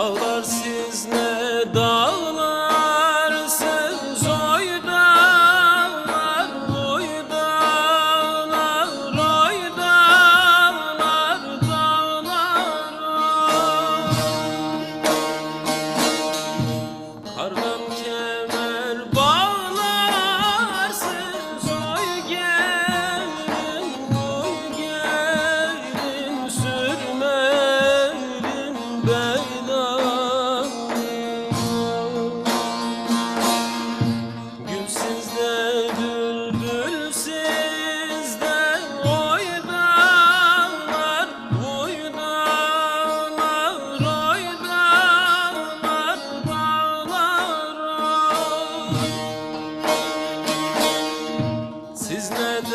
Dağlar siz ne dağlar siz oy dağlar oy dağlar oy dağlar dağlar Kardan